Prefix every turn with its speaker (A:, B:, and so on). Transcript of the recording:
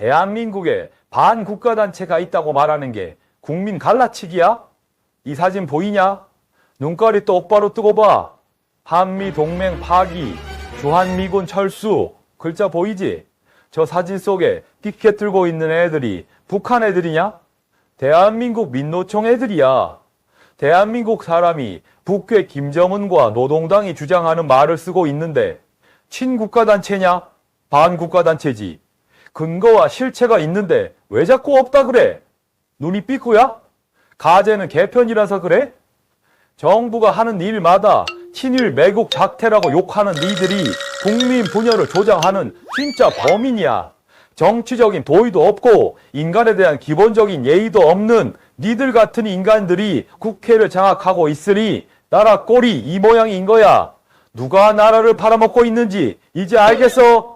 A: 대한민국에 반국가단체가 있다고 말하는 게 국민 갈라치기야? 이 사진 보이냐? 눈깔이 똑바로 뜨고 봐. 한미 동맹 파기, 주한미군 철수, 글자 보이지? 저 사진 속에 티켓 들고 있는 애들이 북한 애들이냐? 대한민국 민노총 애들이야. 대한민국 사람이 북괴 김정은과 노동당이 주장하는 말을 쓰고 있는데 친국가단체냐? 반국가단체지. 근거와 실체가 있는데 왜 자꾸 없다 그래? 눈이 삐꾸야? 가재는 개편이라서 그래? 정부가 하는 일마다 친일 매국 작태라고 욕하는 니들이 국민 분열을 조장하는 진짜 범인이야. 정치적인 도의도 없고 인간에 대한 기본적인 예의도 없는 니들 같은 인간들이 국회를 장악하고 있으니 나라 꼴이 이 모양인 거야. 누가 나라를 팔아먹고 있는지 이제 알겠어?